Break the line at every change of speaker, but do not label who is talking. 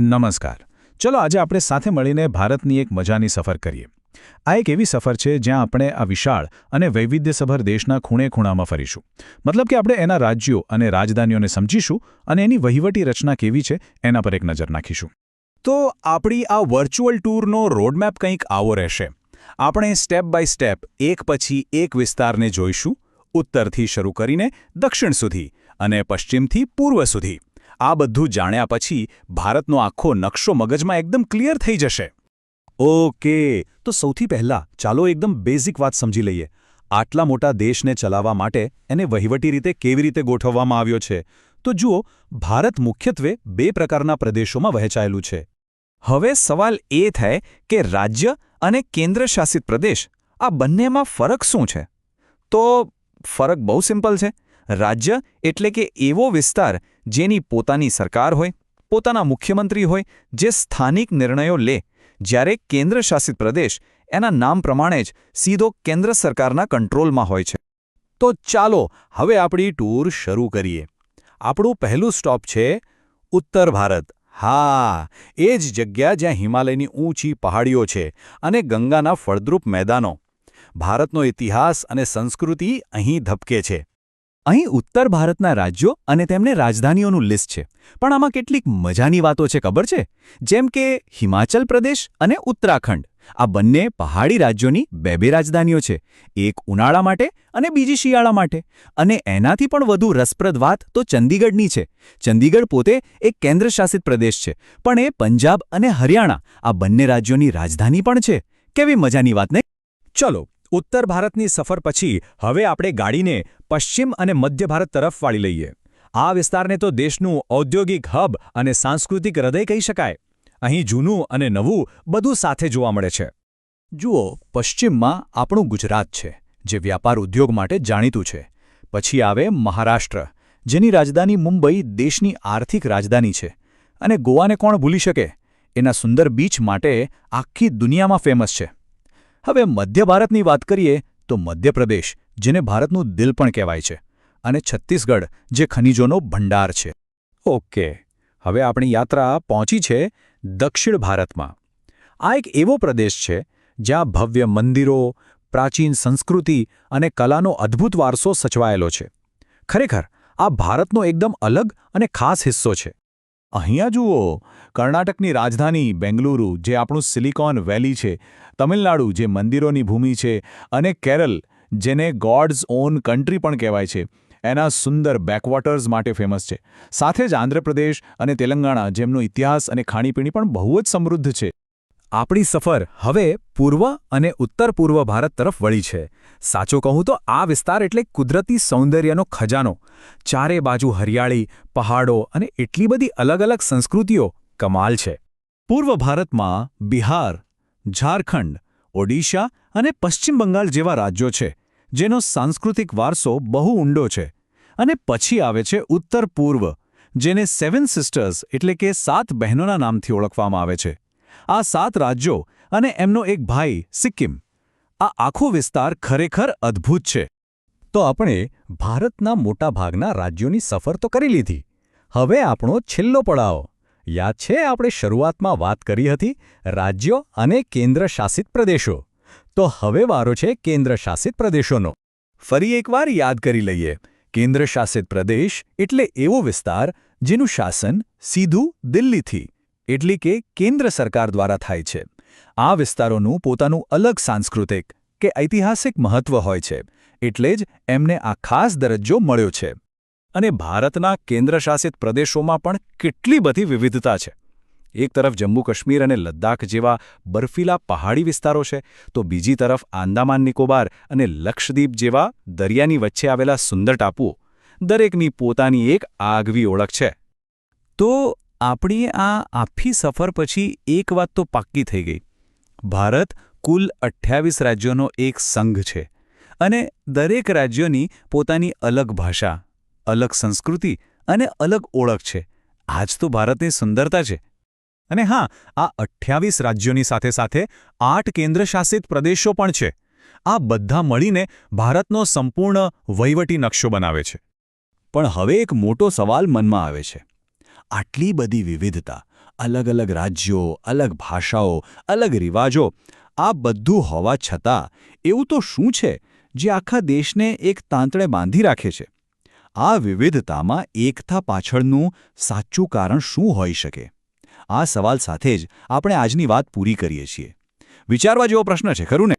નમસ્કાર. ચલો આજે આપણે સાથે મળીને ભારતની એક મજાની સફર કરીએ. આ એક એવી સફર છે જ્યાં આપણે આ વિશાળ અને વૈવિધ્યસભર દેશના ખૂણે ખૂણામાં ફરીશું. મતલબ કે આપણે એના રાજ્યો અને રાજધાનીઓને સમજીશું અને એની વહીવટી રચના કેવી છે એના પર એક નજર નાખીશું. તો આપણી આ વર્ચ્યુઅલ ટૂરનો રોડમેપ કંઈક આવો રહેશે. આપણે સ્ટેપ બાય સ્ટેપ એક પછી એક વિસ્તારને જોઈશું, ઉત્તરથી શરૂ કરીને દક્ષિણ સુધી અને પશ્ચિમથી પૂર્વ સુધી. આ બધું જાણ્યા પછી ભારતનો આખો નકશો મગજમાં એકદમ ક્લિયર થઈ જશે. ઓકે, તો સૌથી પહેલા ચાલો એકદમ બેઝિક વાત સમજી લઈએ. આટલા મોટા દેશને ચલાવવા માટે એને વહીવટી રીતે કેવી રીતે ગોઠવવામાં આવ્યો છે? તો જુઓ, ભારત મુખ્યત્વે બે પ્રકારના પ્રદેશોમાં વહેંચાયેલું છે.
હવે સવાલ એ થાય કે રાજ્ય અને કેન્દ્રશાસિત પ્રદેશ, આ બંનેમાં ફરક શું છે? તો ફરક બહુ સિમ્પલ છે. રાજ્ય એટલે કે એવો વિસ્તાર જેની પોતાની સરકાર હોય, પોતાના મુખ્યમંત્રી હોય, જે સ્થાનિક નિર્ણયો લે, જ્યારે કેન્દ્રશાસિત પ્રદેશ એના નામ પ્રમાણે જ સીધો કેન્દ્ર સરકારના કંટ્રોલમાં હોય છે.
તો ચાલો હવે આપણી ટૂર શરૂ કરીએ. આપણું પહેલું સ્ટોપ છે ઉત્તર ભારત. હા, એ જ જગ્યા જ્યાં હિમાલયની ઊંચી પહાડીઓ છે અને ગંગાના ફળદ્રુપ મેદાનો. ભારતનો ઇતિહાસ અને સંસ્કૃતિ અહીં ધબકે છે.
અહીં ઉત્તર ભારતના રાજ્યો અને તેમને રાજધાનીઓનું લિસ્ટ છે. પણ આમાં કેટલીક મજાની વાતો છે, ખબર છે? જેમ કે હિમાચલ પ્રદેશ અને ઉત્તરાખંડ. આ બંને પહાડી રાજ્યોની બે બે રાજધાનીઓ છે. એક ઉનાળા માટે અને બીજી શિયાળા માટે. અને એનાથી પણ વધુ રસપ્રદ વાત તો ચંદીગઢની છે. ચંદીગઢ પોતે એક કેન્દ્રશાસિત પ્રદેશ છે. પણ એ પંજાબ અને હરિયાણા આ બંને રાજ્યોની રાજધાની પણ છે. કેવી મજાની વાત, નહીં?
ચલો ઉત્તર ભારતની સફર પછી હવે આપણે ગાડીને પશ્ચિમ અને મધ્ય ભારત તરફ વાળી લઈએ. આ વિસ્તારને તો દેશનું ઔદ્યોગિક હબ અને સાંસ્કૃતિક હૃદય કહી શકાય. અહીં જૂનું અને નવું બધું સાથે જોવા મળે છે. જુઓ, પશ્ચિમમાં આપણું ગુજરાત છે, જે વ્યાપાર ઉદ્યોગ માટે જાણીતું છે. પછી આવે મહારાષ્ટ્ર, જેની રાજધાની મુંબઈ દેશની આર્થિક રાજધાની છે. અને ગોવાને કોણ ભૂલી શકે? એના સુંદર બીચ માટે આખી દુનિયામાં ફેમસ છે. હવે મધ્ય ભારતની વાત કરીએ તો મધ્યપ્રદેશ, જેને ભારતનું દિલ પણ કહેવાય છે, અને છત્તીસગઢ, જે ખનિજોનો ભંડાર છે. ઓકે, હવે આપણી યાત્રા પહોંચી છે દક્ષિણ ભારતમાં. આ એક એવો પ્રદેશ છે જ્યાં ભવ્ય મંદિરો, પ્રાચીન સંસ્કૃતિ અને કલાનો અદ્ભુત વારસો સચવાયેલો છે. ખરેખર, આ ભારતનો એકદમ અલગ અને ખાસ હિસ્સો છે. અહીંયા જુઓ, કર્ણાટકની રાજધાની બેંગલુરુ, જે આપણું સિલિકોન વેલી છે તમિલનાડુ, જે મંદિરોની ભૂમિ છે, અને કેરળ જેને ગોડ્સ ઓન કન્ટ્રી પણ કહેવાય છે. એના સુંદર બેકવોટર્સ માટે ફેમસ છે. સાથે જ આંધ્રપ્રદેશ અને તેલંગાણા, જેમનો ઇતિહાસ અને ખાણીપીણી પણ બહુ જ સમૃદ્ધ છે. આપણી સફર હવે પૂર્વ અને ઉત્તર પૂર્વ ભારત તરફ વળી છે. સાચો કહું તો આ વિસ્તાર એટલે કુદરતી સૌંદર્યનો ખજાનો. ચારે બાજુ હરિયાળી, પહાડો અને એટલી બધી અલગ અલગ સંસ્કૃતિઓ કમાલ છે. પૂર્વ ભારતમાં બિહાર ઝારખંડ, ઓડિશા અને પશ્ચિમ બંગાળ જેવા રાજ્યો છે, જેનો સાંસ્કૃતિક વારસો બહુ ઊંડો છે અને પછી આવે છે ઉત્તર પૂર્વ, જેને સેવન સિસ્ટર્સ એટલે કે સાત બહેનોના નામથી ઓળખવામાં આવે છે. આ સાત રાજ્યો અને એમનો એક ભાઈ સિક્કિમ. આ આખો વિસ્તાર ખરેખર અદ્ભુત છે. તો આપણે ભારતના મોટાભાગના રાજ્યોની સફર તો કરી લીધી. હવે આપણો છેલ્લો પડાવ. યાદ છે આપણે શરૂઆતમાં વાત કરી હતી રાજ્યો અને કેન્દ્રશાસિત પ્રદેશો. તો હવે વારો છે કેન્દ્રશાસિત પ્રદેશોનો. ફરી એકવાર યાદ કરી લઈએ. કેન્દ્રશાસિત પ્રદેશ એટલે એવો વિસ્તાર જેનું શાસન સીધું દિલ્હીથી, એટલે કે કેન્દ્ર સરકાર દ્વારા થાય છે. આ વિસ્તારોનું પોતાનું અલગ સાંસ્કૃતિક કે ઐતિહાસિક મહત્વ હોય છે, એટલે જ એમને આ ખાસ દરજ્જો મળ્યો છે. અને ભારતના કેન્દ્રશાસિત પ્રદેશોમાં પણ કેટલી બધી વિવિધતા છે. એક તરફ જમ્મુ કાશ્મીર અને લદ્દાખ જેવા બર્ફીલા પહાડી વિસ્તારો છે, તો બીજી તરફ આંદામાન નિકોબાર અને લક્ષદ્વીપ જેવા દરિયાની વચ્ચે આવેલા સુંદર ટાપુઓ, દરેકની પોતાની એક આગવી ઓળખ છે. તો આપણી આ આખી સફર પછી એક વાત તો પાક્કી થઈ ગઈ. ભારત કુલ અઠ્યાવીસ રાજ્યોનો એક સંઘ છે અને દરેક રાજ્યોની પોતાની અલગ ભાષા અલગ સંસ્કૃતિ અને અલગ ઓળખ છે. આજ તો ભારતની સુંદરતા છે. અને હા, આ અઠ્યાવીસ રાજ્યોની સાથે સાથે આઠ કેન્દ્રશાસિત પ્રદેશો પણ છે. આ બધા મળીને ભારતનો સંપૂર્ણ વહીવટી નકશો બનાવે છે. પણ હવે એક મોટો સવાલ મનમાં આવે છે. આટલી બધી વિવિધતા,
અલગ અલગ રાજ્યો, અલગ ભાષાઓ, અલગ રિવાજો, આ બધું હોવા છતાં એવું તો શું છે જે આખા દેશને એક તાંતણે બાંધી રાખે છે? આ વિવિધતામાં એકતા પાછળનું સાચું કારણ શું હોઈ શકે? આ સવાલ સાથે જ આપણે આજની વાત પૂરી કરીએ છીએ. વિચારવા જેવો પ્રશ્ન છે, ખરું ને?